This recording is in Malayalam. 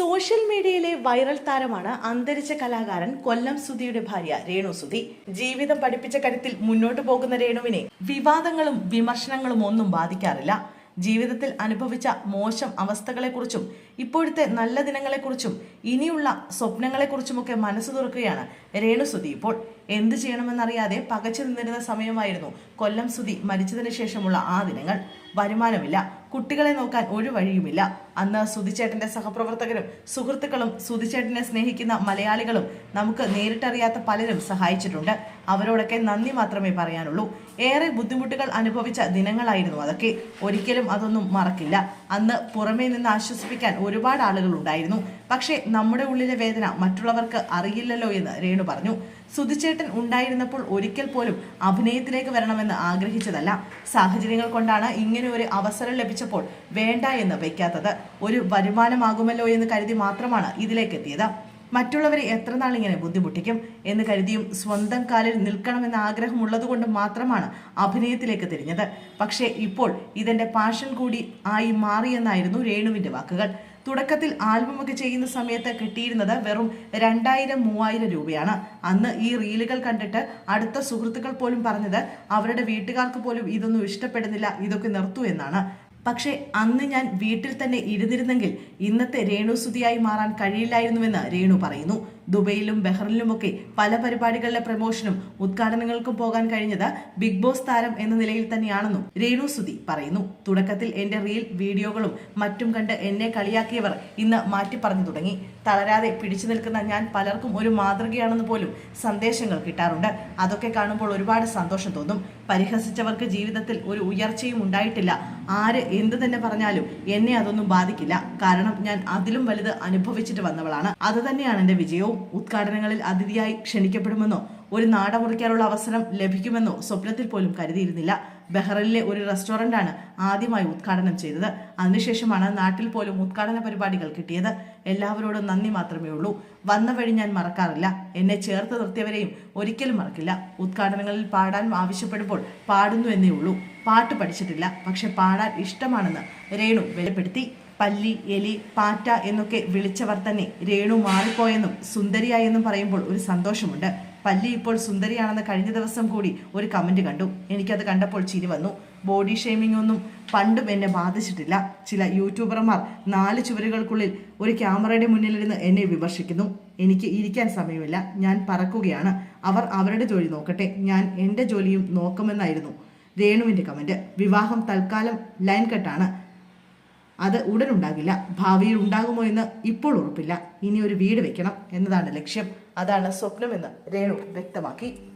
സോഷ്യൽ മീഡിയയിലെ വൈറൽ താരമാണ് അന്തരിച്ച കലാകാരൻ കൊല്ലം സുധിയുടെ ഭാര്യ രേണു സുധി. ജീവിതം പഠിപ്പിച്ച കാര്യത്തിൽ മുന്നോട്ടു പോകുന്ന രേണുവിനെ വിവാദങ്ങളും വിമർശനങ്ങളും ഒന്നും ബാധിക്കാറില്ല. ജീവിതത്തിൽ അനുഭവിച്ച മോശം അവസ്ഥകളെക്കുറിച്ചും ഇപ്പോഴത്തെ നല്ല ദിനങ്ങളെക്കുറിച്ചും ഇനിയുള്ള സ്വപ്നങ്ങളെക്കുറിച്ചുമൊക്കെ മനസ്സ് തുറക്കുകയാണ്. രേണു സുധി ഇപ്പോൾ എന്ത് ചെയ്യണമെന്നറിയാതെ പകച്ചു നിന്നിരുന്ന സമയമായിരുന്നു. കൊല്ലം സുധി മരിച്ചതിന് ശേഷമുള്ള ആ ദിനങ്ങൾ. വരുമാനമില്ല. കുട്ടികളെ നോക്കാൻ ഒരു വഴിയുമില്ല. അന്ന് സുധിച്ചേട്ടന്റെ സഹപ്രവർത്തകരും സുഹൃത്തുക്കളും സുധിച്ചേട്ടനെ സ്നേഹിക്കുന്ന മലയാളികളും നമുക്ക് നേരിട്ടറിയാത്ത പലരും സഹായിച്ചിട്ടുണ്ട്. അവരോടൊക്കെ നന്ദി മാത്രമേ പറയാനുള്ളൂ. ഏറെ ബുദ്ധിമുട്ടുകൾ അനുഭവിച്ച ദിനങ്ങളായിരുന്നു അതൊക്കെ. ഒരിക്കലും അതൊന്നും മറക്കില്ല. അന്ന് പുറമേ നിന്ന് ആശ്വസിപ്പിക്കാൻ ഒരുപാട് ആളുകൾ ഉണ്ടായിരുന്നു. പക്ഷേ നമ്മുടെ ഉള്ളിലെ വേദന മറ്റുള്ളവർക്ക് അറിയില്ലല്ലോ എന്ന് രേണു പറഞ്ഞു. സുധിച്ചേട്ടൻ ഉണ്ടായിരുന്നപ്പോൾ ഒരിക്കൽ പോലും അഭിനയത്തിലേക്ക് വരണമെന്ന് ആഗ്രഹിച്ചതല്ല. സാഹചര്യങ്ങൾ കൊണ്ടാണ് ഇങ്ങനെ ഒരു അവസരം ലഭിച്ചപ്പോൾ വേണ്ട എന്ന് വയ്ക്കാത്തത് ഒരു വരുമാനമാകുമല്ലോ എന്ന് കരുതി മാത്രമാണ് ഇതിലേക്ക് എത്തിയത്. മറ്റുള്ളവരെ എത്ര നാൾ ഇങ്ങനെ ബുദ്ധിമുട്ടിക്കും എന്ന് കരുതിയും സ്വന്തം കാലിൽ നിൽക്കണമെന്ന ആഗ്രഹമുള്ളതുകൊണ്ട് മാത്രമാണ് അഭിനയത്തിലേക്ക് തിരിഞ്ഞത്. പക്ഷേ ഇപ്പോൾ ഇതെന്റെ പാഷൻ കൂടി ആയി മാറിയെന്നായിരുന്നു രേണുവിന്റെ വാക്കുകൾ. തുടക്കത്തിൽ ആൽബമൊക്കെ ചെയ്യുന്ന സമയത്ത് കിട്ടിയിരുന്നത് വെറും രണ്ടായിരം മൂവായിരം രൂപയാണ്. അന്ന് ഈ റീലുകൾ കണ്ടിട്ട് അടുത്ത സുഹൃത്തുക്കൾ പോലും പറഞ്ഞത് അവരുടെ വീട്ടുകാർക്ക് പോലും ഇതൊന്നും ഇഷ്ടപ്പെടുന്നില്ല ഇതൊക്കെ നിർത്തൂ എന്നാണ്. പക്ഷേ അന്ന് ഞാൻ വീട്ടിൽ തന്നെ ഇരുന്നിരുന്നെങ്കിൽ ഇന്നത്തെ രേണു സുധിയായി മാറാൻ കഴിയില്ലായിരുന്നുവെന്ന് രേണു പറയുന്നു. ദുബൈയിലും ബഹ്റിനിലുമൊക്കെ പല പരിപാടികളിലെ പ്രമോഷനും ഉദ്ഘാടനങ്ങൾക്കും പോകാൻ കഴിഞ്ഞത് ബിഗ് ബോസ് താരം എന്ന നിലയിൽ തന്നെയാണെന്നും രേണു സുതി പറയുന്നു. തുടക്കത്തിൽ എന്റെ റീൽ വീഡിയോകളും മറ്റും കണ്ട് എന്നെ കളിയാക്കിയവർ ഇന്ന് മാറ്റി പറഞ്ഞു തുടങ്ങി. തളരാതെ പിടിച്ചു നിൽക്കുന്ന ഞാൻ പലർക്കും ഒരു മാതൃകയാണെന്ന് പോലും സന്ദേശങ്ങൾ കിട്ടാറുണ്ട്. അതൊക്കെ കാണുമ്പോൾ ഒരുപാട് സന്തോഷം തോന്നും. പരിഹസിച്ചവർക്ക് ജീവിതത്തിൽ ഒരു ഉയർച്ചയും ഉണ്ടായിട്ടില്ല. ആര് എന്ത് തന്നെ പറഞ്ഞാലും എന്നെ അതൊന്നും ബാധിക്കില്ല. കാരണം ഞാൻ അതിലും വലുത് അനുഭവിച്ചിട്ട് വന്നവളാണ്. അത് തന്നെയാണ് എന്റെ വിജയവും. ഉദ്ഘാടനങ്ങളിൽ അതിഥിയായി ക്ഷണിക്കപ്പെടുമെന്നോ ഒരു നാട മുറിക്കാനുള്ള അവസരം ലഭിക്കുമെന്നോ സ്വപ്നത്തിൽ പോലും കരുതിയിരുന്നില്ല. ബെഹ്റലിലെ ഒരു റെസ്റ്റോറന്റാണ് ആദ്യമായി ഉദ്ഘാടനം ചെയ്തത്. അതിനുശേഷമാണ് നാട്ടിൽ പോലും ഉദ്ഘാടന പരിപാടികൾ കിട്ടിയത്. എല്ലാവരോടും നന്ദി മാത്രമേ ഉള്ളൂ. വന്ന വഴി ഞാൻ മറക്കാറില്ല. എന്നെ ചേർത്ത് നിർത്തിയവരെയും ഒരിക്കലും മറക്കില്ല. ഉദ്ഘാടനങ്ങളിൽ പാടാൻ ആവശ്യപ്പെടുമ്പോൾ പാടുന്നു എന്നേ ഉള്ളൂ. പാട്ട് പഠിച്ചിട്ടില്ല. പക്ഷെ പാടാൻ ഇഷ്ടമാണെന്ന് രേണു വെളിപ്പെടുത്തി. പല്ലി എലി പാറ്റ എന്നൊക്കെ വിളിച്ചവർ തന്നെ രേണു മാറിപ്പോയെന്നും സുന്ദരിയായെന്നും പറയുമ്പോൾ ഒരു സന്തോഷമുണ്ട്. പല്ലി ഇപ്പോൾ സുന്ദരിയാണെന്ന് കഴിഞ്ഞ ദിവസം കൂടി ഒരു കമന്റ് കണ്ടു. എനിക്കത് കണ്ടപ്പോൾ ചിരി വന്നു. ബോഡി ഷെയ്മിംഗ് ഒന്നും പണ്ടും എന്നെ ബാധിച്ചിട്ടില്ല. ചില യൂട്യൂബർമാർ നാല് ചുവരുകൾക്കുള്ളിൽ ഒരു ക്യാമറയുടെ മുന്നിലിരുന്ന് എന്നെ വിമർശിക്കുന്നു. എനിക്ക് ഇരിക്കാൻ സമയമില്ല. ഞാൻ പറക്കുകയാണ്. അവർ അവരുടെ ജോലി നോക്കട്ടെ. ഞാൻ എന്റെ ജോലിയും നോക്കുമെന്നായിരുന്നു രേണുവിന്റെ കമന്റ്. വിവാഹം തൽക്കാലം ലൈൻ കട്ടാണ്. അത് ഉടൻ ഉണ്ടാകില്ല ഭാവിയിൽ ഉണ്ടാകുമോ എന്ന് ഇപ്പോൾ ഉറപ്പില്ല. ഇനി ഒരു വീട് വെക്കണം എന്നതാണ് ലക്ഷ്യം. അതാണ് സ്വപ്നമെന്ന് രേണു വ്യക്തമാക്കി.